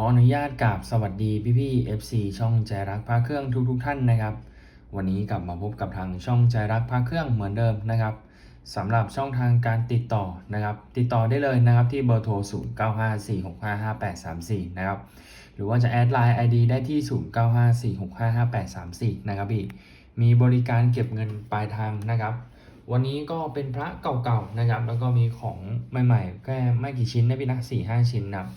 ออนุญาตกราบสวัสดีพี่พี่ FC ช่องใจรักพระเครื่องทุกทุกๆท่านนะครับ วันนี้กลับมาพบกับทางช่องใจรักพระเครื่องเหมือนเดิมนะครับสำหรับช่องทางการติดต่อนะครับ ติดต่อได้เลยนะครับที่เบอร์โทร 0954655834 นะครับ หรือว่าจะแอดไลน์ ID ได้ที่ 0954655834 นะครับพี่ มีบริการเก็บเงินปลายทางนะครับ วันนี้ก็เป็นพระเก่าๆนะครับ แล้วก็มีของใหม่ๆแค่ไม่กี่ชิ้นนะพี่นะสี่ห้าชิ้นนะครับ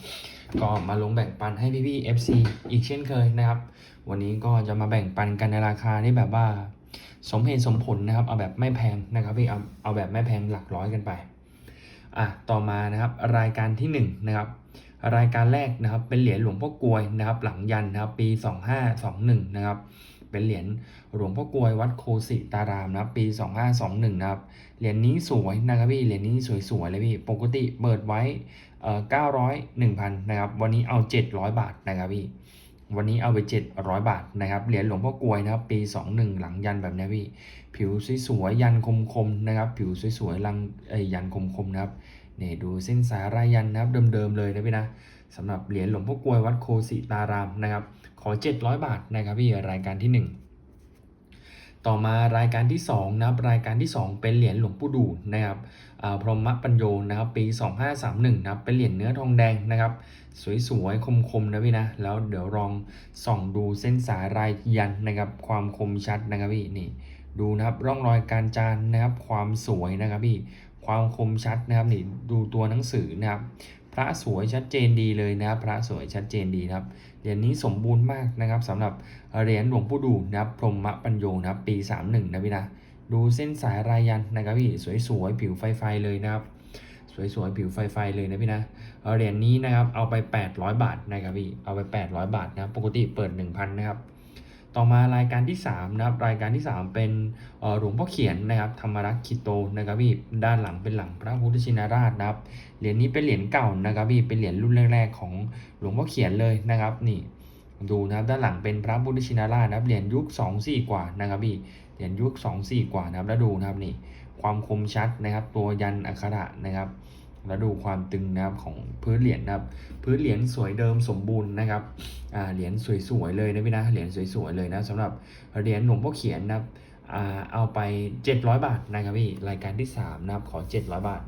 ก็มาลงแบ่งปันให้พี่ๆ FC อีกเช่นเคยนะครับ วันนี้ก็จะมาแบ่งปันกันในราคาที่แบบว่า สมเหตุสมผลนะครับ เอาแบบไม่แพงนะครับพี่เอาเอาแบบไม่แพงหลักร้อยกันไปอะต่อมานะครับรายการที่หนึ่งนะครับรายการแรกนะครับเป็นเหรียญหลวงพ่อกลวยนะครับ หลังยันนะครับปี 2521นะครับเป็นเหรียญหลวงพ่อกลวยวัดโคสิตารามนะครับปี 2521นะครับเหรียญนี้สวยนะครับพี่เหรียญนี้สวยๆเลยพี่ปกติเปิดไว้ เอ่อ900 1,000นนะครับ วันนี้เอา700บาทนะครับพี่ วันนี้เอาไป700บาทนะครับ เหรียญหลวงพ่อกลวยนะครับ ปี21หนึ่งหลังยันแบบนี้พี่ ผิวสวยๆยันคมๆนะครับ ผิวสวยๆลังเอ้ยยันคมๆนะครับเนี่ยดูเส้นสายรายยันนะครับเดิมๆเลยนะพี่นะสำหรับเหรียญหลวงพ่อกลวยวัดโคสิตารามนะครับ ขอ 700 บาทนะครับพี่รายการที่ 1 ต่อมารายการที่2นะครับรายการที่ 2 เป็นเหรียญหลวงปู่ดูนะครับ พรหมปัญโยนะครับปี 2531นะครับเป็นเหรียญเนื้อทองแดงนะครับ สวยๆ คมๆ นะพี่นะ แล้วเดี๋ยวลองส่องดูเส้นสายรายยันนะครับความคมชัดนะครับพี่นี่ดูนะครับร่องรอยการจานนะครับความสวยนะครับพี่ความคมชัดนะครับนี่ดูตัวหนังสือนะครับพระสวยชัดเจนดีเลยนะครับพระสวยชัดเจนดีนะครับเหรียญนี้สมบูรณ์มากนะครับสำหรับเหรียญหลวงปู่ดูนะครับพรหมปัญโยนะครับปี 31นะพี่นะ ดูเส้นสายรายยันนะครับพี่สวยๆผิวไฟๆเลยนะครับ สวยๆผิวไฟๆเลยนะพี่นะเหรียญนี้นะครับเอาไป 800 บาทนะครับพี่เอาไป 800 บาทนะปกติเปิด 1,000นะครับต่อมารายการที่3นะครับรายการที่ 3 เป็นหลวงพ่อเขียนนะครับธรรมรักคิโตนะครับพี่ด้านหลังเป็นหลังพระพุทธชินราชนะครับเหรียญนี้เป็นเหรียญเก่านะครับพี่เป็นเหรียญรุ่นแรกๆของหลวงพ่อเขียนเลยนะครับนี่ดูนะครับด้านหลังเป็นพระพุทธชินราชนะครับเหรียญยุค 2 4 กว่านะครับพี่ เหรียญยุค2 4 กว่านะครับ แล้วดูนะครับนี่ความคมชัดนะครับ ตัวยันอักขระนะครับ แล้วดูความตึงนะครับของพื้นเหรียญนะครับ พื้นเหรียญสวยเดิมสมบูรณ์นะครับอ่าเหรียญสวยๆเลยนะพี่นะเหรียญสวยๆเลยนะสำหรับเหรียญหลวงพ่อเขียนนะครับเอาไป 700 บาทนะครับพี่รายการที่ 3 นะครับขอ 700 บาท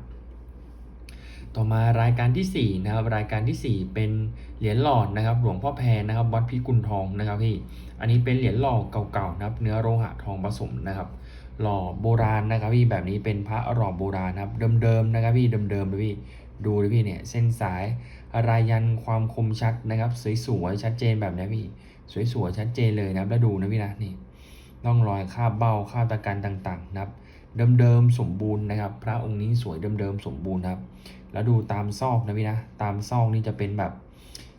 ต่อมารายการทีสี่4นะครับรายการทีสี่ 4 เป็นเหรียญหลอดนะครับหลวงพ่อแพรนะครับวัดพิกุลทองนะครับพี่อันนี้เป็นเหรียญหล่อเก่าๆนะครับ เนื้อโลหะทองผสมนะครับ หล่อโบราณนะครับพี่แบบนี้เป็นพระหล่อโบราณนะครับ เดิมๆนะครับพี่เดิมๆเลยพี่ดูเลยพี่เนี่ยเส้นสายรายยันความคมชัดนะครับสวยๆชัดเจนแบบนี้พี่สวยๆชัดเจนเลยนะครับแล้วดูนะพี่นะนี่ร่องรอยคาบเบ้าคาบตะกันต่างๆ นะครับ เดิมๆสมบูรณ์นะครับ พระองค์นี้สวยเดิมๆสมบูรณ์ครับ แล้วดูตามซอกนะพี่นะ ตามซอกนี่จะเป็นแบบ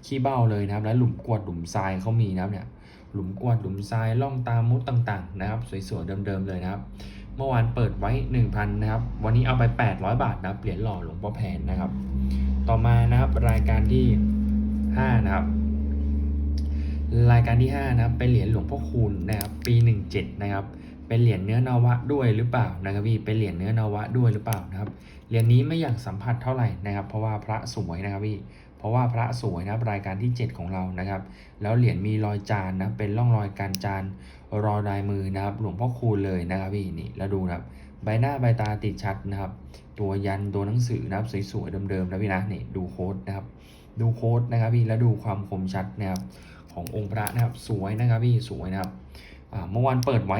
ขี้เบ้าเลยนะครับ แล้วหลุมกวดหลุมทรายเขามีนะครับเนี่ย หลุมกวดหลุมทรายล่องตามมุดต่างๆ นะครับ สวยๆเดิมๆเลยนะครับ เมื่อวานเปิดไว้ 1,000นะครับ วันนี้เอาไป 800 บาทนะครับ เหรียญหล่อหลวงพ่อแพนนะครับ ต่อมานะครับรายการที่ 5 นะครับรายการที่ 5 นะครับเป็นเหรียญหลวงพ่อคูณนะครับปี 17 นะครับ เป็นเหรียญเนื้อนวะด้วยหรือเปล่านะครับพี่เป็นเหรียญเนื้อนวะด้วยหรือเปล่านะครับเหรียญนี้ไม่อยากสัมผัสเท่าไหร่นะครับ เพราะว่าพระสวยนะครับพี่เพราะว่าพระสวยนะครับรายการที่ 7 ของเรานะครับ แล้วเหรียญมีรอยจานนะเป็นร่องรอยการจานรอยลายมือนะครับ หลวงพ่อคูณเลยนะครับพี่นี่แล้วดูนะครับใบหน้าใบตาติดชัดนะครับ ตัวยันตัวหนังสือนะครับสวยๆเดิมๆนะพี่นะนี่ดูโค้ดนะครับ ดูโค้ดนะครับพี่แล้วดูความคมชัดนะครับขององค์พระนะครับสวยนะครับพี่สวยนะครับ เมื่อวานเปิดไว้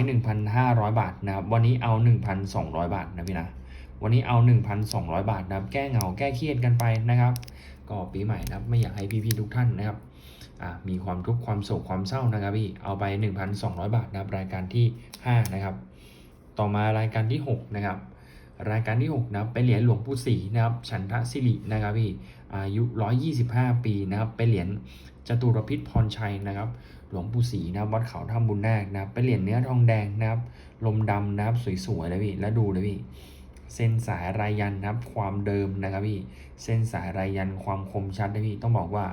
1,500 บาทนะครับ วันนี้เอา 1,200 บาทนะพี่นะ วันนี้เอา 1,200 บาทนะครับ แก้เหงา แก้เครียดกันไปนะครับ ก็ปีใหม่นะครับ ไม่อยากให้พี่ๆทุกท่านนะครับอ่ามีความทุกข์ความโศกความเศร้านะครับพี่ เอาไป 1,200 บาทนะครับ รายการที่ 5 นะครับ ต่อมารายการที่ 6 นะครับ รายการที่ 6 นะครับ เป็นเหรียญหลวงปู่ศรีนะครับ ฉันทะศิรินะครับพี่ อายุ 125 ปีนะครับ เป็นเหรียญจตุรพิษพรชัยนะครับ หลวงปู่ศรีนะวัดเขาถ้ำบุญนาคนะครับเป็นเหรียญเนื้อทองแดงนะครับ ลมดำนะครับสวยๆเลยพี่แล้วดูเลยพี่เส้นสายรายยันนะครับความเดิมนะครับพี่เส้นสายรายยันความคมชัดนะพี่ต้องบอกว่า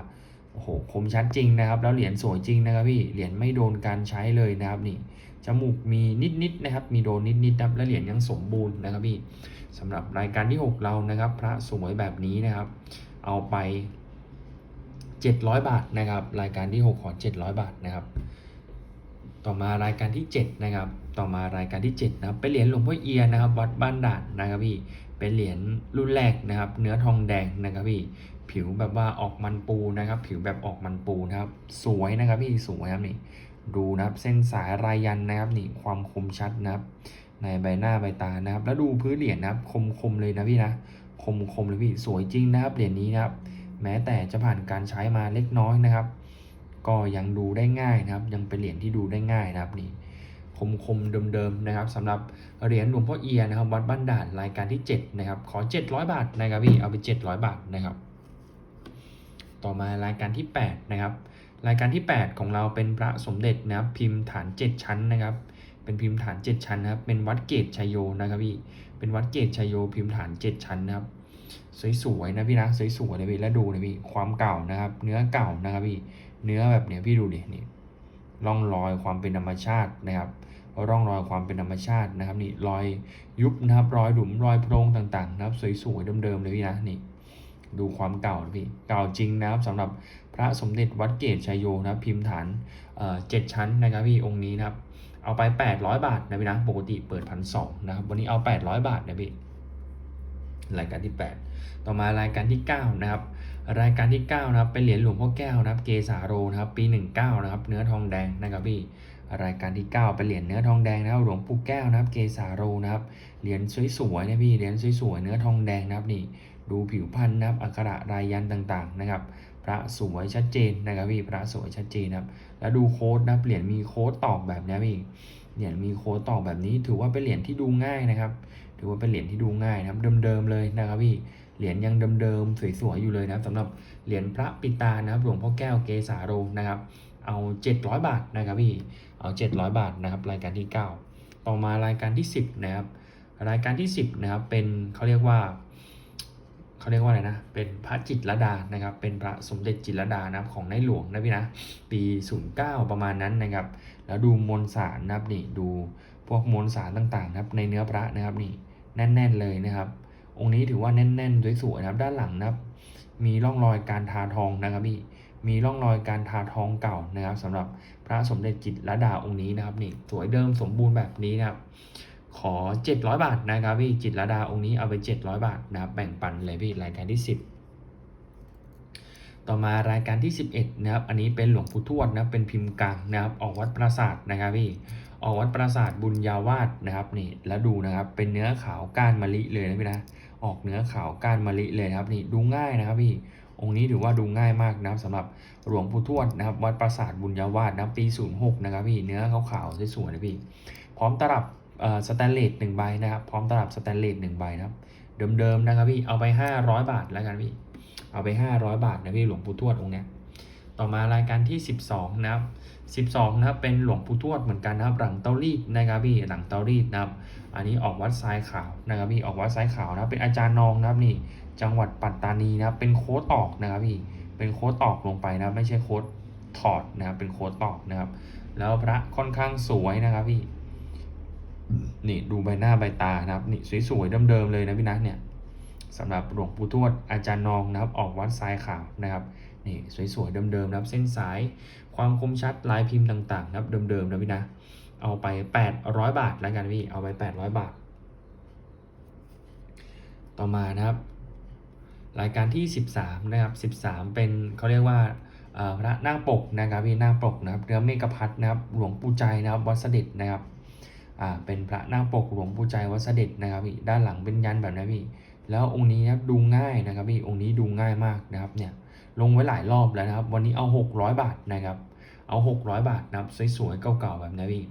โอ้โหคมชัดจริงนะครับ แล้วเหรียญสวยจริงนะครับพี่เหรียญไม่โดนการใช้เลยนะครับนี่จมูกมีนิดๆนะครับ มีโดนนิดๆนะครับและเหรียญยังสมบูรณ์นะครับพี่สำหรับรายการที่ 6 เรานะครับ พระสวยแบบนี้นะครับ เอาไป 700 บาทนะครับ รายการที่ 6 ขอ 700 บาทนะครับ ต่อมารายการที่ 7 นะครับ ต่อมารายการที่ 7 นะครับ เป็นเหรียญหลวงพ่อเอียนะครับ วัดบ้านด่านนะครับพี่ เป็นเหรียญรุ่นแรกนะครับ เนื้อทองแดงนะครับพี่ ผิวแบบว่าออกมันปูนะครับ ผิวแบบออกมันปูนะครับ สวยนะครับพี่ สวยครับนี่ ดูนะครับ เส้นสายรายยันนะครับนี่ ความคมชัดนะครับ ในใบหน้าใบตานะครับ แล้วดูพื้นเหรียญนะครับ คมๆเลยนะพี่นะ คมๆเลยพี่ สวยจริงนะครับ เหรียญนี้นะครับ แม้แต่จะผ่านการใช้มาเล็กน้อยนะครับ ก็ยังดูได้ง่ายนะครับ ยังเป็นเหรียญที่ดูได้ง่ายนะครับนี่คมๆเดิมๆนะครับสำหรับเหรียญหลวงพ่อเอียนะครับ วัดบ้านด่านรายการที่ 7 นะครับ ขอ 700 บาทนะครับพี่เอาไป 700 บาทนะครับ ต่อมารายการที่ 8 นะครับ รายการที่ 8 ของเราเป็นพระสมเด็จนะครับ พิมพ์ฐาน 7 ชั้นนะครับ เป็นพิมพ์ฐาน 7 ชั้นนะครับ เป็นวัดเกตชัยโยนะครับพี่เป็นวัดเกตชัยโยพิมพ์ฐาน 7 ชั้นนะครับ สวยๆนะพี่นะสวยๆเลยพี่แล้วดูนะพี่ความเก่านะครับ เนื้อเก่านะครับพี่เนื้อแบบเนี้ยพี่ดูดินี่ร่องรอยความเป็นธรรมชาตินะครับร่องรอยความเป็นธรรมชาตินะครับ นี่รอยยุบนะครับรอยหลุมรอยโพรงต่างๆ นะครับ สวยๆเดิมๆเลยพี่นะนี่ดูความเก่านะพี่เก่าจริงนะครับสำหรับพระสมเด็จวัดเกตชัยโยนะพิมพ์ฐานเอ่อเจ็ดชั้นนะครับพี่องค์นี้นะครับเอาไป 800 บาทนะพี่นะปกติเปิดพันสองนะครับวันนี้เอา 800 บาทนะพี่ รายการที่ 8 ต่อมารายการที่ 9 นะครับ รายการที่ 9 นะครับ เป็นเหรียญหลวงพ่อแก้วนะครับ เกสาโรนะครับ ปี 19 นะครับ เนื้อทองแดงนะครับพี่ รายการที่ 9 เป็นเหรียญเนื้อทองแดงนะครับ หลวงปู่แก้วนะครับ เกสาโรนะครับ เหรียญสวยๆนะพี่ เหรียญสวยๆ เนื้อทองแดงนะครับนี่ ดูผิวพรรณนะครับ อักขระรายยันต่าง ๆ นะครับพระสวยชัดเจนนะครับพี่พระสวยชัดเจนนะครับแล้วดูโค้ดนะเหรียญมีโค้ดตอกแบบนี้พี่เหรียญมีโค้ดตอกแบบนี้ถือว่าเป็นเหรียญที่ดูง่ายนะครับ ถือว่าเป็นเหรียญที่ดูง่ายนะครับ เดิมๆเลยนะครับพี่เหรียญยังเดิมๆสวยๆอยู่เลยนะครับสำหรับเหรียญพระปิตานะครับหลวงพ่อแก้วเกสาโรนะครับ เอา 700 บาทนะครับพี่เอา 700 บาทนะครับ รายการที่ 9 ต่อมารายการที่ 10 นะครับ รายการที่ 10 นะครับ เป็นเขาเรียกว่าเขาเรียกว่าอะไรนะ เป็นพระจิตรดานะครับ เป็นพระสมเด็จจิตรดานะครับของในหลวงนะพี่นะ ปี 09 ประมาณนั้นนะครับ แล้วดูมวลสารนะครับนี่ ดูพวกมวลสารต่างๆนะครับ ในเนื้อพระนะครับนี่ แน่นๆเลยนะครับ องค์นี้ถือว่าแน่นๆสวยๆนะครับ ด้านหลังนะครับ มีร่องรอยการทาทองนะครับพี่มีร่องรอยการทาทองเก่านะครับสำหรับพระสมเด็จจิตรดาองค์นี้นะครับนี่สวยเดิมสมบูรณ์แบบนี้นะครับ ขอ 700 บาทนะครับพี่จิตรดาองค์นี้เอาไป 700 บาทนะครับแบ่งปันเลยพี่รายการที่ 10 ต่อมารายการที่ 11 นะครับ อันนี้เป็นหลวงปู่ทวดนะครับเป็นพิมพ์กลางนะครับออกวัดปราสาทนะครับพี่ ออกวัดปราสาทบุญญาวาสนะครับนี่แล้วดูนะครับเป็นเนื้อขาวก้านมะลิเลยนะพี่นะออกเนื้อขาวก้านมะลิเลยครับนี่ดูง่ายนะครับพี่องค์นี้ถือว่าดูง่ายมากนะครับสำหรับหลวงปู่ทวดนะครับวัดปราสาทบุญญาวาสนะปี 06 นะครับพี่เนื้อขาวๆสวยๆนะพี่พร้อมตลับสแตนเลสหนึ่งใบนะครับพร้อมตลับสแตนเลสหนึ่งใบนะครับเดิมๆนะครับพี่เอาไป 500 บาทแล้วกันพี่เอาไป 500 บาทนะพี่หลวงปู่ทวดองค์เนี้ยต่อมารายการที่ 12 นะครับ 12นะครับเป็นหลวงปู่ทวดเหมือนกันนะครับหลังเตารีดนะครับพี่หลังเตารีดนะครับ อันนี้ออกวัดทรายขาวนะครับพี่ออกวัดทรายขาวนะครับเป็นอาจารย์นองนะครับนี่จังหวัดปัตตานีนะครับเป็นโค้ดตอกนะครับพี่เป็นโค้ดตอกลงไปนะไม่ใช่โค้ดถอดนะครับเป็นโค้ดตอกนะครับ แล้วพระค่อนข้างสวยนะครับพี่นี่ดูใบหน้าใบตานะครับนี่สวยๆเดิมๆเลยนะพี่นะเนี่ยสำหรับหลวงปู่ทวดอาจารย์นองนะครับ ออกวัดทรายขาวนะครับ นี่สวยๆเดิมๆนะครับเส้นสายความคมชัดลายพิมพ์ต่างๆนะครับเดิมๆนะพี่นะเอาไป 800 บาทแล้วกันพี่เอาไป 800 บาท ต่อมานะครับ รายการที่ 13 นะครับ 13 เป็นเขาเรียกว่าพระหน้าปกนะครับพี่หน้าปกนะครับเนื้อเมกพัทนะครับหลวงปู่ใจนะครับวัดเสด็จนะครับอ่าเป็นพระหน้าปกหลวงปู่ใจวัดเสด็จนะครับพี่ด้านหลังเป็นยันแบบนี้พี่แล้วองค์นี้นะดูง่ายนะครับพี่องค์นี้ดูง่ายมากนะครับเนี่ย ลงไว้หลายรอบแล้วนะครับ วันนี้เอา 600 บาทนะครับ เอา 600 บาทนะครับสวยๆเก่าๆแบบนี้พี่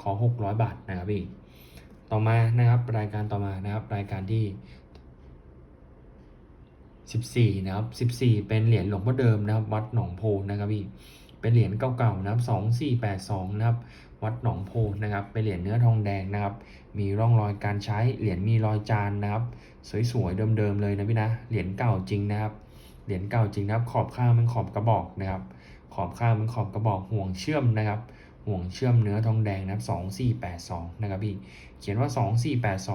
ขอ 600 บาทนะครับพี่ต่อมานะครับรายการต่อมานะครับ รายการที่ 14 นะครับ 14 เป็นเหรียญหลวงพ่อเดิมนะครับ วัดหนองโพนะครับพี่เป็นเหรียญเก่าๆนะครับ 2482 นะครับ วัดหนองโพนะครับ เป็นเหรียญเนื้อทองแดงนะครับ มีร่องรอยการใช้เหรียญมีรอยจานนะครับ สวยๆเดิมๆเลยนะพี่นะเหรียญเก่าจริงนะครับ เหรียญเก่าจริงนะครับ ขอบข้างเป็นขอบกระบอกนะครับ ขอบข้างเป็นขอบกระบอกห่วงเชื่อมนะครับ ห่วงเชื่อมเนื้อทองแดงนะครับ2482นะครับพี่ เขียนว่า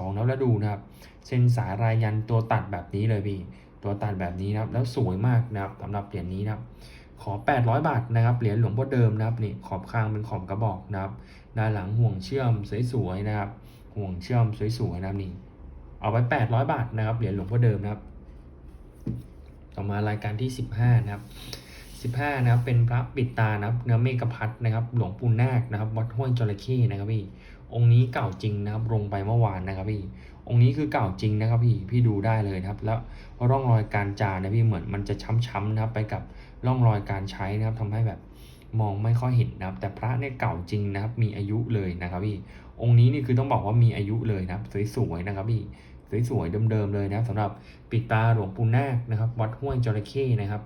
2482นะแล้วดูนะครับ เส้นสายรายยันตัวตัดแบบนี้เลยพี่ ตัวตัดแบบนี้นะครับ แล้วสวยมากนะครับสำหรับเหรียญนี้นะครับขอ 800 บาทนะครับ เหรียญหลวงพ่อเดิมนะครับ นี่ขอบข้างเป็นขอบกระบอกนะครับ ด้านหลังห่วงเชื่อมสวยๆนะครับ ห่วงเชื่อมสวยๆนะครับนี่ เอาไป800 บาทนะครับ เหรียญหลวงพ่อเดิมนะครับ ต่อมารายการที่ 15 นะครับ 15 นะครับ เป็นพระปิดตานะครับ เนื้อเมฆพัดนะครับ หลวงปู่นาคนะครับวัดห้วยจระเข้นะครับพี่ องค์นี้เก่าจริงนะครับ ลงไปเมื่อวานนะครับพี่ องค์นี้คือเก่าจริงนะครับพี่ พี่ดูได้เลยนะครับ แล้วร่องรอยการจานะพี่เหมือนมันจะช้ำๆนะครับ ไปกับร่องรอยการใช้นะครับทำให้แบบมองไม่ค่อยเห็นนะครับ แต่พระเนี่ยเก่าจริงนะครับ มีอายุเลยนะครับพี่ องค์นี้นี่คือต้องบอกว่ามีอายุเลยนะครับ สวยๆนะครับพี่ สวยๆเดิมๆเลยนะครับสำหรับปิดตาหลวงปู่นาคนะครับวัดห้วยจระเข้นะครับ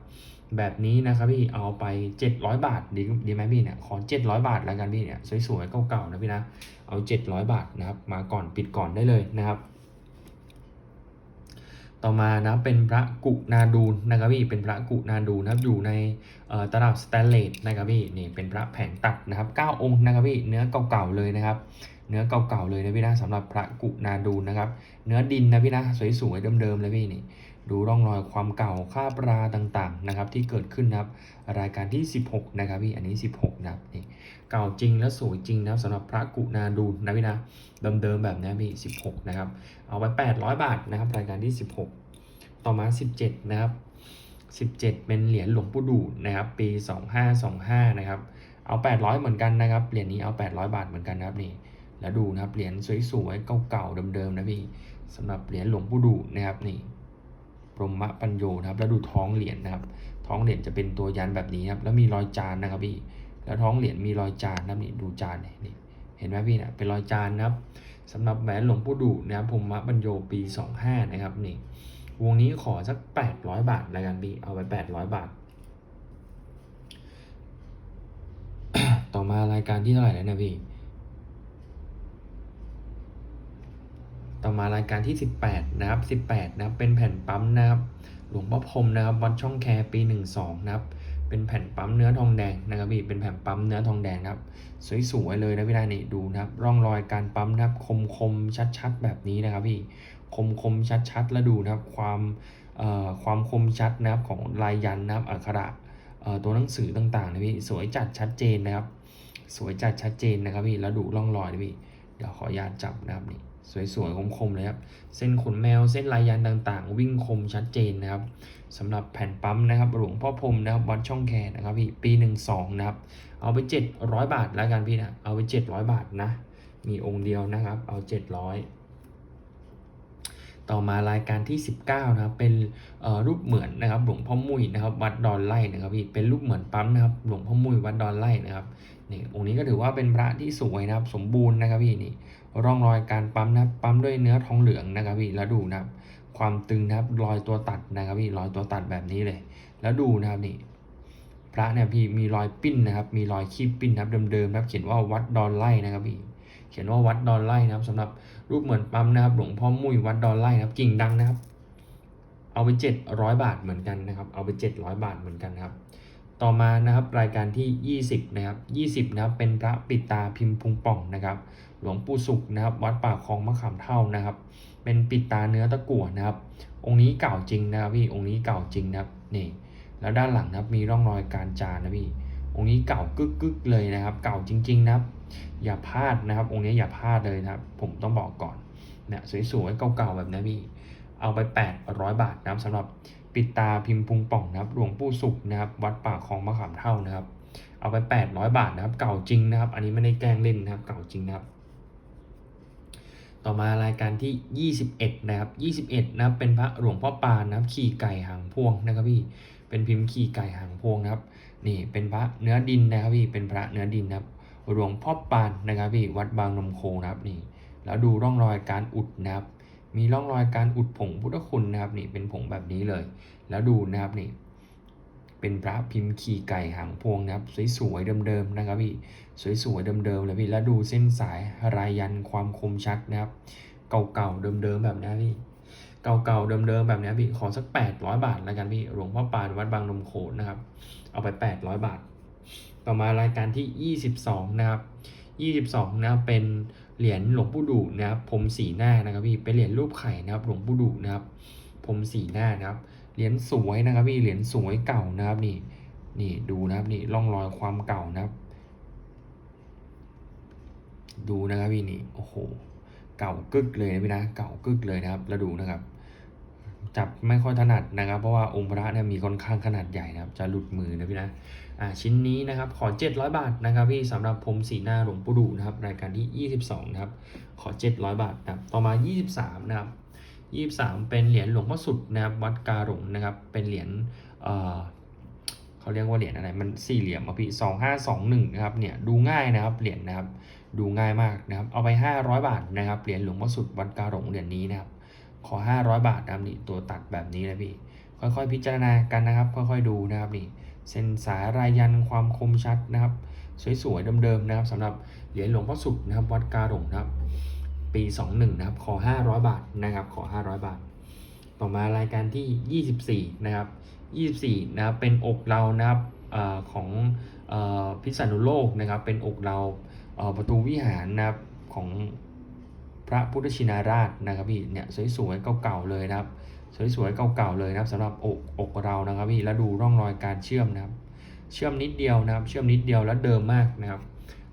แบบนี้นะครับพี่เอาไป 700 บาทดีดีไหมพี่เนี่ยขอ 700 บาทแล้วกันพี่เนี่ยสวยๆเก่าๆนะพี่นะเอา 700 บาทนะครับมาก่อนปิดก่อนได้เลยนะครับ ต่อมานะเป็นพระกุนาดูลนะครับพี่เป็นพระกุนาดูนะครับอยู่ในตลับสแตนเลสนะครับพี่นี่เป็นพระแผงตัดนะครับ 9 องค์นะครับพี่เนื้อเก่าๆเลยนะครับ เนื้อเก่าๆเลยนะพี่นะสำหรับพระกุนาดูลนะครับ เนื้อดินนะพี่นะสวยๆเดิมๆเลยพี่นี่ดูร่องรอยความเก่าคาบราต่างๆนะครับที่เกิดขึ้นนะครับรายการที่ 16 นะครับพี่อันนี้ 16 นะครับนี่เก่าจริงและสวยจริงนะครับสำหรับพระกุนาดูลนะพี่นะเดิมๆแบบนี้พี่ 16 นะครับ เอาไป800 บาทนะครับ รายการที่ 16 ต่อมา 17 นะครับ 17 เป็นเหรียญหลวงปู่ดูนะครับ ปี 2525 นะครับเอา 800 เหมือนกันนะครับเหรียญนี้เอา 800 บาทเหมือนกันนะครับนี่ แล้วดูนะครับเหรียญสวยๆเก่าๆเดิมๆนะพี่สำหรับเหรียญหลวงปู่ดูนะครับนี่พรหมปัญโยนะครับ แล้วดูท้องเหรียญนะครับ ท้องเหรียญจะเป็นตัวยันแบบนี้ครับ แล้วมีรอยจานนะครับพี่แล้วท้องเหรียญมีรอยจานนะนี่ดูจานนี่เห็นไหมพี่เนี่ยเป็นรอยจานนะครับสำหรับแหวนหลวงปู่ดูนะครับพรหมปัญโยปี 25 นะครับนี่วงนี้ขอสัก 800 บาทแล้วกันพี่เอาไป 800 บาท ต่อมารายการที่เท่าไหร่แล้วนะพี่ ต่อมารายการที่ 18 นะครับ 18 นะครับ เป็นแผ่นปั๊มนะครับ หลวงพ่อพรมนะครับวัดช่องแคปี 12 นะครับ เป็นแผ่นปั๊มเนื้อทองแดงนะครับพี่ เป็นแผ่นปั๊มเนื้อทองแดงนะครับ สวยๆเลยนะพี่ได้นี่ดูนะครับ ร่องรอยการปั๊มนะครับคมๆชัดๆ แบบนี้นะครับพี่ คมๆชัดๆ แล้วดูนะครับ ความเอ่อความคมชัดนะครับของลายยันนะครับอักขระเอ่อตัวหนังสือต่างๆนะพี่ สวยจัดชัดเจนนะครับ สวยจัดชัดเจนนะครับพี่ แล้วดูร่องรอยนะพี่ เดี๋ยวขออนุญาตจับนะครับนี่ สวยๆคมๆเลยครับ เส้นขนแมวเส้นลายยันต่างๆ วิ่งคมชัดเจนนะครับสำหรับแผ่นปั๊มนะครับหลวงพ่อพรมนะครับวัดช่องแคนะครับพี่ปี 12 นะครับ เอาไป 700 บาทแล้วกันพี่นะเอาไป 700 บาทนะ มีองค์เดียวนะครับ เอา 700 ต่อมารายการที่ 19 นะครับ เป็นรูปเหมือนนะครับหลวงพ่อมุ้ยนะครับวัดดอนไล่นะครับพี่เป็นรูปเหมือนปั๊มนะครับหลวงพ่อมุ้ยวัดดอนไล่นะครับนี่องค์นี้ก็ถือว่าเป็นพระที่สวยนะครับ สมบูรณ์นะครับพี่นี่ ร่องรอยการปั๊มนะปั๊มด้วยเนื้อทองเหลืองนะครับพี่แล้วดูนะครับความตึงนะครับรอยตัวตัดนะครับพี่รอยตัวตัดแบบนี้เลย แล้วดูนะครับนี่พระเนี่ยพี่มีรอยปิ้นนะครับ มีรอยคีบปิ้นนะครับเดิมๆนะครับ เขียนว่าวัดดอนไล่นะครับพี่เขียนว่าวัดดอนไล่นะครับสำหรับรูปเหมือนปั๊มนะครับ หลวงพ่อมุ้ยวัดดอนไล่นะครับกิ่งดังนะครับ เอาไป700บาทเหมือนกันนะครับ เอาไป700บาทเหมือนกันครับ ต่อมานะครับรายการที่ 20นะครับ20นะครับเป็นพระปิตาพิมพ์พุงป่องนะครับ หลวงปู่สุขนะครับวัดป่าคลองมะขามเท่านะครับ เป็นปิตาเนื้อตะกั่วนะครับ องค์นี้เก่าจริงนะครับพี่องค์นี้เก่าจริงนะครับนี่แล้วด้านหลังนะครับมีร่องรอยการจานนะพี่องค์นี้เก่ากึกกึกเลยนะครับ เก่าจริง ๆ นะครับ อย่าพลาดนะครับ องค์นี้อย่าพลาดเลยนะครับ ผมต้องบอกก่อนเนี่ยสวยๆเก่าๆแบบนี้พี่เอาไป 800 บาทนะครับสำหรับ ปิดตาพิมพ์พุงป่องนะครับ หลวงปู่สุขนะครับ วัดป่าคลองมะขามเท่านะครับ เอาไป 800 บาทนะครับ เก่าจริงนะครับ อันนี้ไม่ได้แกล้งเล่นนะครับ เก่าจริงนะครับ ต่อมารายการที่ 21 นะครับ 21 นะครับ เป็นพระหลวงพ่อปานนะครับ ขี่ไก่หางพวงนะครับพี่ เป็นพิมพ์ขี่ไก่หางพวงนะครับ นี่เป็นพระเนื้อดินนะครับพี่ เป็นพระเนื้อดินนะครับ หลวงพ่อปานนะครับพี่ วัดบางนมโคนะครับนี่ แล้วดูร่องรอยการอุดนะครับ มีร่องรอยการอุดผงพุทธคุณนะครับนี่เป็นผงแบบนี้เลย แล้วดูนะครับนี่เป็นพระพิมพ์ขี่ไก่หางพวงนะครับ สวยๆเดิมๆนะครับพี่สวยๆเดิมๆเลยพี่แล้วดูเส้นสายรายยันความคมชัดนะครับ เก่าๆเดิมๆแบบนี้พี่เก่าๆเดิมๆแบบนี้พี่ขอสัก 800 บาทแล้วกันพี่หลวงพ่อปานวัดบางนมโขนนะครับ เอาไป 800 บาท ต่อมารายการที่ 22 นะครับ 22 นะครับเป็น เหรียญหลวงปู่ดูนะครับผมสีหน้านะครับพี่เป็นเหรียญรูปไข่นะครับหลวงปู่ดูนะครับผมสีหน้านะครับเหรียญสวยนะครับพี่เหรียญสวยเก่านะครับนี่นี่ดูนะครับนี่ร่องรอยความเก่านะครับ ดูนะครับพี่นี่โอ้โหเก่ากึกเลยนะพี่นะเก่ากึกเลยนะครับแล้วดูนะครับ จับไม่ค่อยถนัดนะครับ เพราะว่าองค์พระเนี่ยมีค่อนข้างขนาดใหญ่นะครับ จะหลุดมือนะพี่นะอ่าชิ้นนี้นะครับขอ 700 บาทนะครับพี่สำหรับผมสีหน้าหลวงปู่ดูนะครับรายการที่ 22นะครับขอ 700 บาทนะครับต่อมา 23นะครับ23 เป็นเหรียญหลวงพ่อสุดนะครับวัดกาหลงนะครับเป็นเหรียญเอ่อเขาเรียกว่าเหรียญอะไรมันสี่เหลี่ยมอะพี่2521นะครับเนี่ยดูง่ายนะครับเหรียญนะครับดูง่ายมากนะครับเอาไป 500 บาทนะครับเหรียญหลวงพ่อสุดวัดกาหลงเหรียญนี้นะครับ ขอ 500 บาทนะครับนี่ตัวตัดแบบนี้นะพี่ ค่อยๆพิจารณากันนะครับ ค่อยๆดูนะครับนี่เส้นสายรายยันความคมชัดนะครับ สวยๆเดิมๆนะครับสำหรับเหรียญหลวงพ่อสุดนะครับวัดกาหลงนะครับ ปี 21 นะครับ ขอ 500 บาทนะครับ ขอ 500 บาท ต่อมารายการที่ 24 นะครับ 24 นะครับเป็นอกเรานะครับอของอพิษณุโลกนะครับ เป็นอกเราประตูวิหารนะครับของ พระพุทธชินราชนะครับพี่เนี่ยสวยๆเก่าๆเลยนะครับ สวยๆเก่าๆเลยนะครับสำหรับอกอกเรานะครับพี่แล้วดูร่องรอยการเชื่อมนะครับ เชื่อมนิดเดียวนะครับ เชื่อมนิดเดียวแล้วเดิมมากนะครับ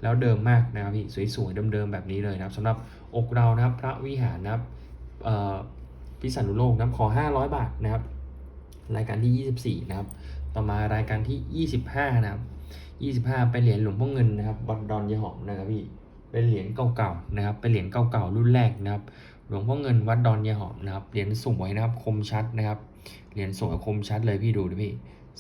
แล้วเดิมมากนะครับพี่สวยๆเดิมๆแบบนี้เลยนะครับสำหรับอกเรานะครับพระวิหารนะครับพิษณุโลกนะครับขอ 500 บาทนะครับ รายการที่ 24 นะครับ ต่อมารายการที่ 25 นะครับ 25เป็นเหรียญหลวงพ่อเงินนะครับวัดดอนยายหอมนะครับพี่ เป็นเหรียญเก่าๆนะครับ เป็นเหรียญเก่าๆรุ่นแรกนะครับ หลวงพ่อเงินวัดดอนยาหอมนะครับ เหรียญสวยนะครับ คมชัดนะครับ เหรียญสวยคมชัดเลยพี่ดูดิพี่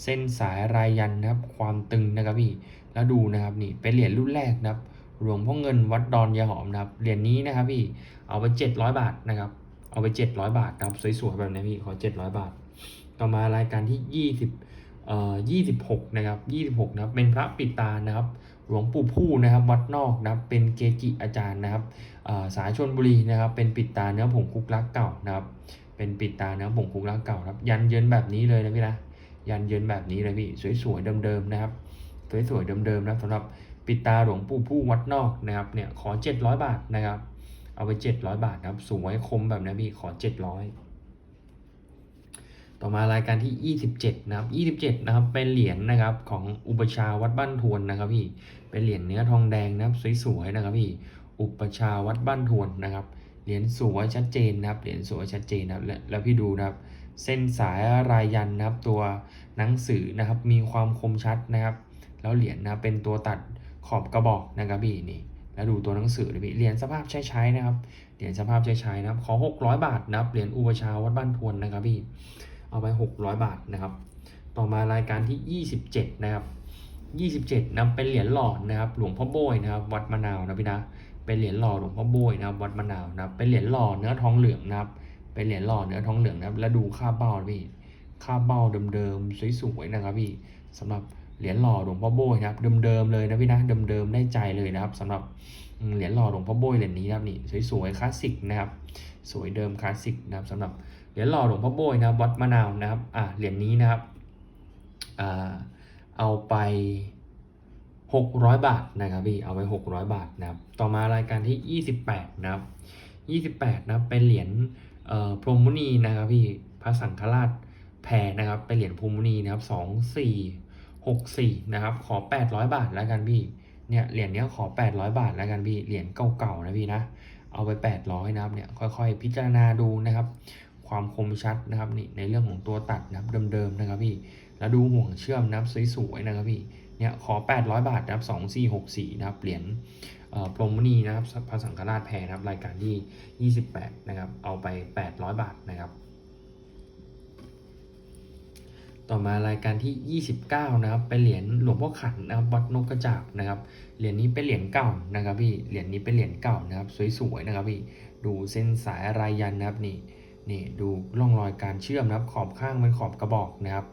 เส้นสายรายยันนะครับ ความตึงนะครับพี่ แล้วดูนะครับนี่ เป็นเหรียญรุ่นแรกนะครับ หลวงพ่อเงินวัดดอนยาหอมนะครับ เหรียญนี้นะครับพี่ เอาไป 700 บาทนะครับ เอาไป 700 บาทนะครับ สวยๆแบบนี้พี่ ขอ 700 บาท ต่อมารายการที่ 20เอ่อ26 นะครับ 26 นะครับ เป็นพระปิดตานะครับ หลวงปู่ผู้นะครับวัดนอกนะครับเป็นเกจิอาจารย์นะครับสายชนบุรีนะครับ เป็นปิดตาเนื้อผงคุกลักเก่านะครับ เป็นปิดตาเนื้อผงคุกลักเก่าครับ ยันเยินแบบนี้เลยนะพี่นะยันเยินแบบนี้เลยพี่สวยๆเดิมๆนะครับสวยๆเดิมๆนะสำหรับปิดตาหลวงปู่ผู้วัดนอกนะครับเนี่ยขอ 700 บาทนะครับ เอาไป 700 บาทนะครับสวยคมแบบนี้พี่ขอ 700 ต่อมารายการที่ 27 นะครับ 27 นะครับ เป็นเหรียญนะครับของอุปชาวัดบ้านทวนนะครับพี่ เป็นเหรียญเนื้อทองแดงนะครับสวยๆนะครับพี่ อุปชาวัดบ้านทวนนะครับ เหรียญสวยชัดเจนนะครับ เหรียญสวยชัดเจนนะครับและแล้วพี่ดูนะครับ เส้นสายรายยันนะครับ ตัวหนังสือนะครับ มีความคมชัดนะครับ แล้วเหรียญนะเป็นตัวตัดขอบกระบอกนะครับพี่นี่แล้วดูตัวหนังสือเลยพี่เหรียญสภาพใช้ใช้นะครับ เหรียญสภาพใช้ใช้นะครับ ขอ 600 บาทนะครับ เหรียญอุปชาวัดบ้านทวนนะครับพี่ เอาไป 600 บาทนะครับ ต่อมารายการที่ 27 นะครับ 27นะเป็นเหรียญหล่อนะครับ หลวงพ่อโบยนะครับ วัดมะนาวนะพี่นะ เป็นเหรียญหล่อหลวงพ่อโบยนะครับ วัดมะนาวนะครับ เป็นเหรียญหล่อเนื้อทองเหลืองนะครับ เป็นเหรียญหล่อเนื้อทองเหลืองนะครับ แล้วดูค่าเบ้านะพี่ ค่าเบ้าเดิมๆสวยๆนะครับพี่สำหรับเหรียญหล่อหลวงพ่อโบยนะครับ เดิมๆเลยนะพี่นะ เดิมๆได้ใจเลยนะครับสำหรับเหรียญหล่อหลวงพ่อโบยเหรียญนี้นะครับนี่สวยๆคลาสสิกนะครับ สวยเดิมคลาสสิกนะครับสำหรับ เหรียญหล่อหลวงพ่อโบยนะครับวัดมะนาวนะครับอ่าเหรียญนี้นะครับอ่าเอาไป 600 บาทนะครับพี่เอาไป 600 บาทนะครับ ต่อมารายการที่ 28 นะครับ 28 นะครับเป็นเหรียญเอ่อพรหมมุนีนะครับพี่พระสังฆราชแพรนะครับเป็นเหรียญพรหมมุนีนะครับ2 4 6 4นะครับขอ 800 บาทแล้วกันพี่เนี่ยเหรียญเนี้ยขอ 800 บาทแล้วกันพี่เหรียญเก่าๆนะพี่นะเอาไป 800นะครับเนี่ยค่อยๆ พิจารณาดูนะครับ ความคมชัดนะครับนี่ในเรื่องของตัวตัดนะครับเดิมๆนะครับพี่แล้วดูห่วงเชื่อมนะครับสวยๆนะครับพี่เนี่ยขอ 800 บาทนะครับ2464นะครับเหรียญเอ่อพรมณีนะครับพระสังฆราชแพรนะครับรายการที่ 28นะครับเอาไป 800 บาทนะครับต่อมารายการที่ 29 นะครับ เป็นเหรียญหลวงพ่อขันนะครับวัดนกกระจาบนะครับ เหรียญนี้เป็นเหรียญเก่านะครับพี่ เหรียญนี้เป็นเหรียญเก่านะครับ สวยๆนะครับพี่ ดูเส้นสายรายยันนะครับนี่ นี่ดูร่องรอยการเชื่อมนะครับ ขอบข้างเป็นขอบกระบอกนะครับ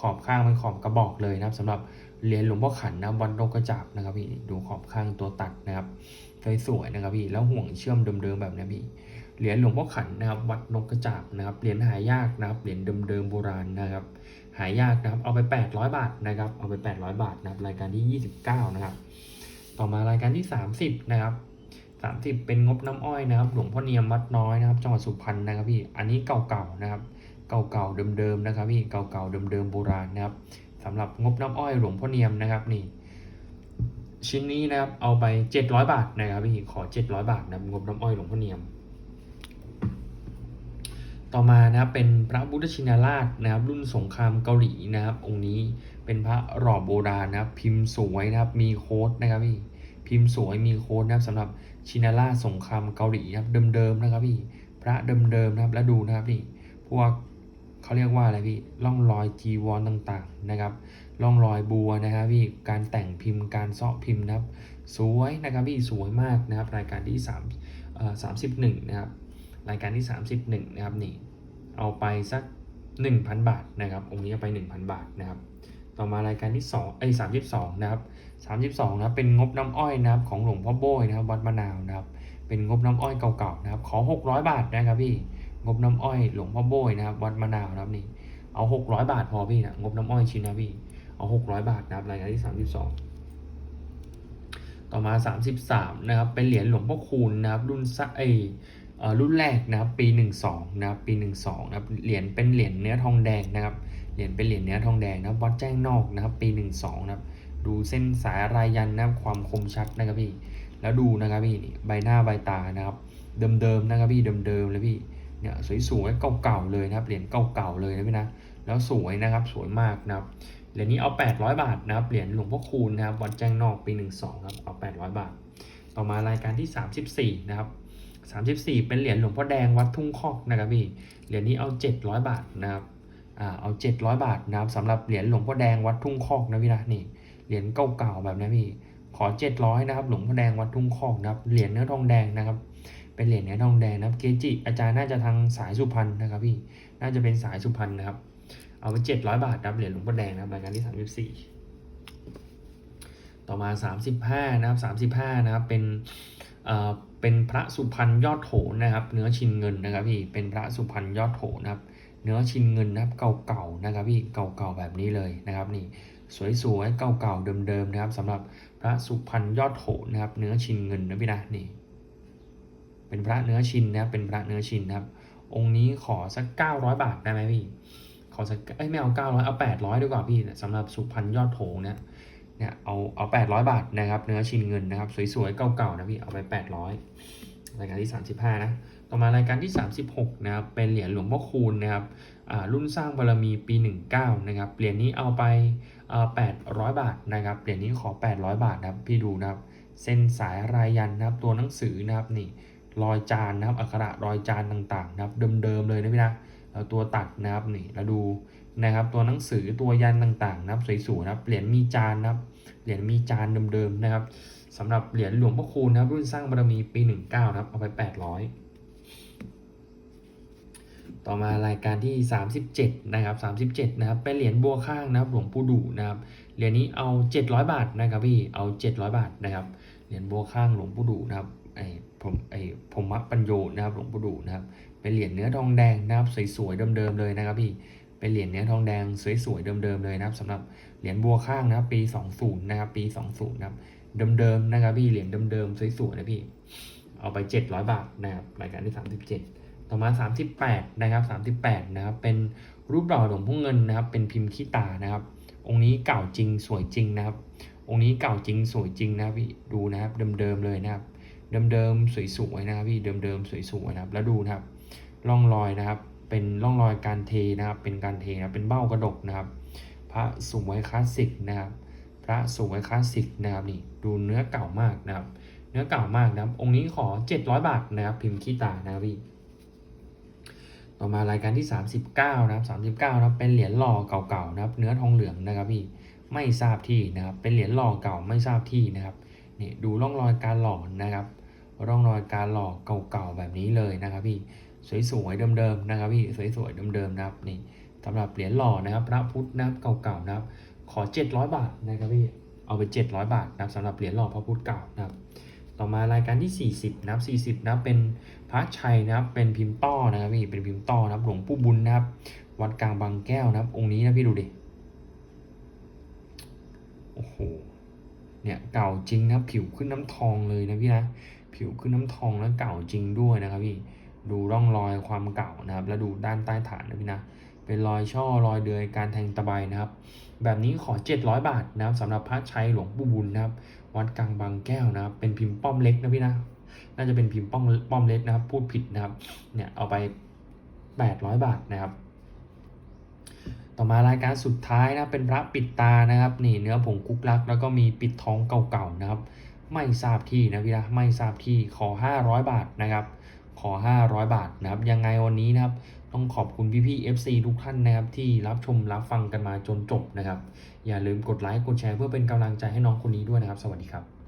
ขอบข้างเป็นขอบกระบอกเลยนะครับสำหรับเหรียญหลวงพ่อขันนะวัดนกกระจาบนะครับพี่ดูขอบข้างตัวตัดนะครับสวยๆนะครับพี่แล้วห่วงเชื่อมเดิมๆแบบนี้พี่เหรียญหลวงพ่อขันนะครับวัดนกกระจาบนะครับเหรียญหายากนะครับเหรียญเดิมๆโบราณนะครับ หายากนะครับเอาไป 800 บาทนะครับเอาไป 800 บาทนะครับรายการที่ 29 นะครับ ต่อมารายการที่ 30 นะครับ 30 เป็นงบน้ำอ้อยนะครับหลวงพ่อเนียมวัดน้อยนะครับจังหวัดสุพรรณนะครับพี่อันนี้เก่าๆนะครับ เก่าๆเดิมๆนะครับพี่เก่าๆเดิมๆโบราณนะครับสำหรับงบน้ำอ้อยหลวงพ่อเนียมนะครับนี่ ชิ้นนี้นะครับเอาไป 700 บาทนะครับพี่ขอ 700 บาทนะงบน้ำอ้อยหลวงพ่อเนียม ต่อมานะครับเป็นพระพุทธชินราชนะครับ รุ่นสงครามเกาหลีนะครับ องค์นี้เป็นพระหล่อโบราณนะครับ พิมพ์สวยนะครับ มีโค้ดนะครับพี่พิมพ์สวยมีโค้ดนะครับสำหรับ ชินราสงครามเกาหลีนะครับเดิมๆนะครับพี่พระเดิมๆนะครับแล้วดูนะครับนี่พวกเขาเรียกว่าอะไรพี่ร่องรอยจีวรต่างๆนะครับร่องรอยบัวนะครับพี่การแต่งพิมพ์การเซาะพิมพ์นะครับ สวยนะครับพี่สวยมากนะครับ รายการที่3เอ่อ31นะครับรายการที่ 31นะครับนี่เอาไปสัก 1,000 บาทนะครับองค์นี้เอาไป 1,000 บาทนะครับ ต่อมารายการที่2เอ้ย32นะครับ32นะครับเป็นงบน้ำอ้อยนะครับของหลวงพ่อโบยนะครับวัดมะนาวนะครับเป็นงบน้ำอ้อยเก่าๆนะครับขอ600บาทนะครับพี่งบน้ำอ้อยหลวงพ่อโบยนะครับวัดมะนาวนะครับนี่เอา600บาทพอพี่นะงบน้ำอ้อยชิ้นนะพี่เอา600บาทนะครับรายการที่32ต่อมา 33 นะครับ เป็นเหรียญหลวงพ่อคูณนะครับ รุ่นซะเอยเออรุ่นแรกนะครับ ปี 12 นะครับ ปี 12 นะครับ เหรียญเป็นเหรียญเนื้อทองแดงนะครับ เหรียญเป็นเหรียญเนื้อทองแดงนะครับวัดแจ้งนอกนะครับ ปี 12 นะครับ ดูเส้นสายรายยันนะครับความคมชัดนะครับพี่ แล้วดูนะครับพี่นี่ใบหน้าใบตานะครับ เดิมๆนะครับพี่เดิมๆเลยพี่เนี่ยสวยๆเก่าๆเลยนะครับเหรียญเก่าๆเลยนะพี่นะแล้วสวยนะครับสวยมากนะครับเหรียญนี้เอา 800 บาทนะครับเหรียญหลวงพ่อคูณนะครับวัดแจ้งนอกปี 12ครับเอา 800 บาท ต่อมารายการที่ 34 นะครับ34 เป็นเหรียญหลวงพ่อแดงวัดทุ่งคอกนะครับพี่เหรียญนี้เอา 700 บาทนะครับ เอา 700 บาทนะครับสำหรับเหรียญหลวงพ่อแดงวัดทุ่งคอกนะพี่นะนี่เหรียญเก่าๆแบบนี้พี่ขอ 700นะครับหลวงพ่อแดงวัดทุ่งคอกนะครับเหรียญเนื้อทองแดงนะครับ เป็นเหรียญเนื้อทองแดงนะครับเกจิอาจารย์น่าจะทางสายสุพรรณนะครับพี่น่าจะเป็นสายสุพรรณนะครับ เอาไปเจ็ดร้อยบาทนะครับเหรียญหลวงพ่อแดงนะครับรายการที่สามสิบสี่ต่อมาสามสิบห้านะครับสามสิบห้านะครับเป็นเอ่อเป็นพระสุพรรณยอดโถนะครับ เนื้อชินเงินนะครับพี่เป็นพระสุพรรณยอดโถนะครับ เนื้อชินเงินนะครับเก่าๆนะครับพี่เก่าๆแบบนี้เลยนะครับนี่สวยๆเก่าๆเดิมๆนะครับสำหรับพระสุพรรณยอดโถนะครับ เนื้อชินเงินนะพี่นะนี่ เป็นพระเนื้อชินนะครับเป็นพระเนื้อชินนะครับ องค์นี้ขอสักเก้าร้อยบาทได้ไหมพี่ขอสักเอ้ยไม่เอาเก้าร้อยเอาแปดร้อยดีกว่าพี่สำหรับสุพรรณยอดโถงเนี่ยเนี่ยเอาเอาแปดร้อยบาทนะครับ เนื้อชินเงินนะครับ สวยๆเก่าๆนะพี่เอาไปแปดร้อยรายการที่สามสิบห้านะ ต่อมารายการที่สามสิบหกนะครับเป็นเหรียญหลวงพ่อคูณนะครับรุ่นสร้างบารมีปีหนึ่งเก้านะครับเหรียญนี้เอาไปอ่าแปดร้อยบาทนะครับเหรียญนี้ขอแปดร้อยบาทนะครับพี่ดูนะครับเส้นสายรายยันนะครับตัวหนังสือนะครับนี่รอยจานนะครับอักขระรอยจานต่างๆนะครับเดิมๆเลยนะพี่นะแล้วตัวตัดนะครับนี่แล้วดูนะครับตัวหนังสือตัวยันต่างๆนะครับสวยๆนะครับเหรียญมีจานนะครับเหรียญมีจานเดิมๆนะครับสำหรับเหรียญหลวงพ่อคูณนะครับรุ่นสร้างบารมีปี 19นะครับเอาไป 800 ต่อมารายการที่ 37 นะครับ 37 นะครับเป็นเหรียญบัวข้างนะครับหลวงปู่ดูนะครับ เหรียญนี้เอา 700 บาทนะครับพี่ เอา 700 บาทนะครับ เหรียญบัวข้างหลวงปู่ดูนะครับ ไอผมไอผมมักปัญโยนะครับหลวงปู่ดูนะครับ เป็นเหรียญเนื้อทองแดงนะครับสวยๆเดิมๆเลยนะครับพี่ เป็นเหรียญเนื้อทองแดงสวยๆเดิมๆเลยนะครับสำหรับเหรียญบัวข้างนะครับปี 20 นะครับปี 20 นะครับเดิมๆนะครับพี่ เหรียญเดิมๆสวยๆนะพี่ เอาไป 700 บาทนะครับรายการที่ 37 ต่อมา 38 นะครับ 38 นะครับ เป็นรูปหล่อหลวงพ่อเงินนะครับ เป็นพิมพ์ขี้ตานะครับ องค์นี้เก่าจริงสวยจริงนะครับ องค์นี้เก่าจริงสวยจริงนะพี่ ดูนะครับ เดิมๆเลยนะครับ เดิมๆสวยๆนะครับพี่ เดิมๆสวยๆนะครับ แล้วดูนะครับ ร่องรอยนะครับ เป็นร่องรอยการเทนะครับ เป็นการเทนะเป็นเบ้ากระดกนะครับ พระสวยคลาสสิกนะครับ พระสวยคลาสสิกนะครับนี่ ดูเนื้อเก่ามากนะครับ เนื้อเก่ามากนะครับ องค์นี้ขอ 700 บาทนะครับ พิมพ์ขี้ตานะครับพี่ ต่อมารายการที่ 39 นะครับ 39 นะครับ เป็นเหรียญหล่อเก่าๆนะครับ เนื้อทองเหลืองนะครับพี่ ไม่ทราบที่นะครับ เป็นเหรียญหล่อเก่าไม่ทราบที่นะครับ นี่ดูร่องรอยการหล่อนะครับ ร่องรอยการหล่อเก่าๆแบบนี้เลยนะครับพี่ สวยๆเดิมๆนะครับพี่ สวยๆเดิมๆนะครับ นี่สำหรับเหรียญหล่อนะครับ พระพุทธนะครับเก่าๆนะครับ ขอ 700 บาทนะครับพี่ เอาไป 700 บาทนะครับสำหรับเหรียญหล่อพระพุทธเก่านะครับ ต่อมารายการที่ 40 นะครับ 40 นะครับเป็นพระชัยนะครับ เป็นพิมพ์ต้อนะครับพี่ เป็นพิมพ์ต้อนะครับ หลวงปู่บุญนะครับ วัดกลางบางแก้วนะครับ องค์นี้นะพี่ดูดิ โอ้โห เนี่ยเก่าจริงนะครับผิวขึ้นน้ำทองเลยนะพี่นะ ผิวขึ้นน้ำทองแล้วเก่าจริงด้วยนะครับพี่ ดูร่องรอยความเก่านะครับ แล้วดูด้านใต้ฐานนะพี่นะ เป็นรอยช่อรอยเดือยการแทงตะไบนะครับ แบบนี้ขอ 700 บาทนะครับสำหรับพระชัยหลวงปู่บุญนะครับวัดกลางบางแก้วนะครับ เป็นพิมพ์ป้อมเล็กนะพี่นะ น่าจะเป็นพิมพ์ป้อมป้อมเล็กนะครับ พูดผิดนะครับ เนี่ยเอาไป 800 บาทนะครับ ต่อมารายการสุดท้ายนะเป็นพระปิดตานะครับ นี่เนื้อผงกุกลัก แล้วก็มีปิดทองเก่าๆนะครับ ไม่ทราบที่นะพี่นะไม่ทราบที่ขอ 500 บาทนะครับ ขอ 500 บาทนะครับ ยังไงวันนี้นะครับ ต้องขอบคุณพี่ๆ FC ทุกท่านนะครับ ที่รับชมรับฟังกันมาจนจบนะครับ อย่าลืมกดไลค์กดแชร์เพื่อเป็นกำลังใจให้น้องคนนี้ด้วยนะครับ สวัสดีครับ